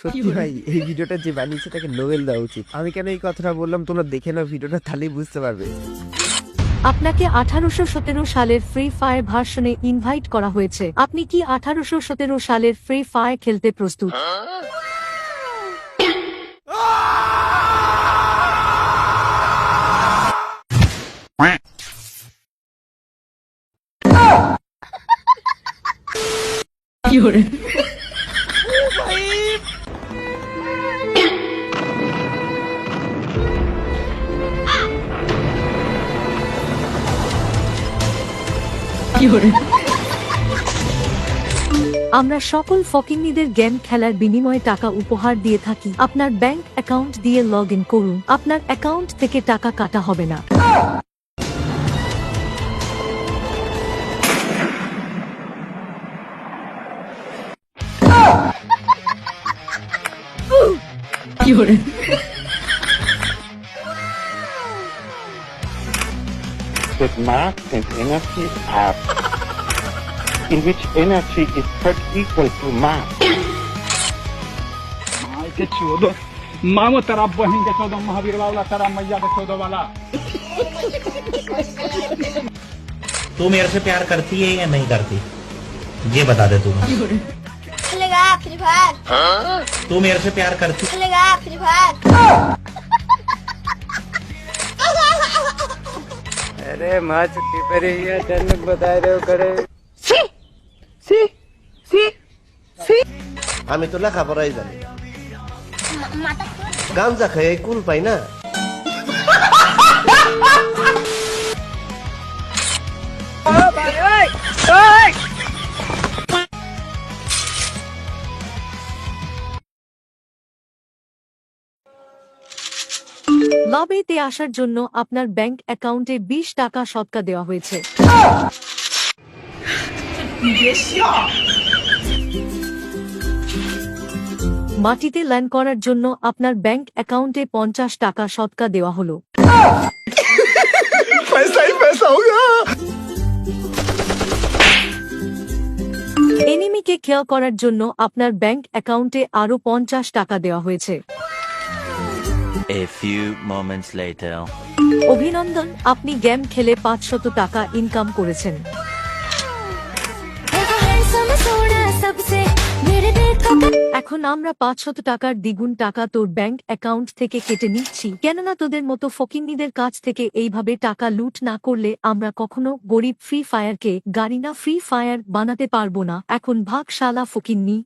সত্যি ভাই এই ভিডিওটা যে বানিয়েছে তাকে নোবেল দেওয়া উচিত। আমি কেন এই কথাটা বললাম? তোমরা দেখে নাও ভিডিওটা তাহলেই বুঝতে পারবে। আপনাকে আঠারোশো সতেরো সালের ফ্রি ফায়ার ভার্সনে ইনভাইট করা হয়েছে। আপনি কি আঠারোশো সতেরো সালের ফ্রি ফায়ার খেলতে প্রস্তুত? আমরা সকল ফকিন্নিদের গেম খেলার বিনিময়ে টাকা উপহার দিয়ে থাকি। আপনার ব্যাংক অ্যাকাউন্ট দিয়ে লগ ইন করুন। আপনার অ্যাকাউন্ট থেকে টাকা কাটা হবে না। that mass and energy are in which energy is put equal to mass. के चौदह मामो तेरा बहन के चौदह महावीर वाला तेरा मैया के चौदह वाला। तू मेरे से प्यार करती है या नहीं करती? ये बता दे तू फायर तू मेरे से प्यार करती अरे माँ छुट्टी पर ही है जन्नत बता रहे हो करे আমি তো লেখাপড়াই জানি গাঞ্জা খাই এই কুল পাই না লবেতে আসার জন্য আপনার ব্যাংক অ্যাকাউন্টে বিশ টাকা সৎকা দেওয়া হয়েছে। মাটিতে ল্যান্ড করার জন্য আপনার ব্যাংক অ্যাকাউন্টে পঞ্চাশ টাকা সৎকা দেওয়া হলো। এনিমিকে খেয়াল করার জন্য আপনার ব্যাংক অ্যাকাউন্টে আরও পঞ্চাশ টাকা দেওয়া হয়েছে। A few moments later. অভিনন্দন, আপনি গেম খেলে পাঁচশত টাকা ইনকাম করেছেন। এখন আমরা পাঁচশত টাকার দ্বিগুণ টাকা তোর ব্যাংক অ্যাকাউন্ট থেকে কেটে নিচ্ছি। কেননা তোদের মতো ফকিন্নিদের কাছ থেকে এইভাবে টাকা লুট না করলে আমরা কখনো গরিব ফ্রি ফায়ারকে গাড়ি না ফ্রি ফায়ার বানাতে পারব না। এখন ভাগ শালা ফকিন্নি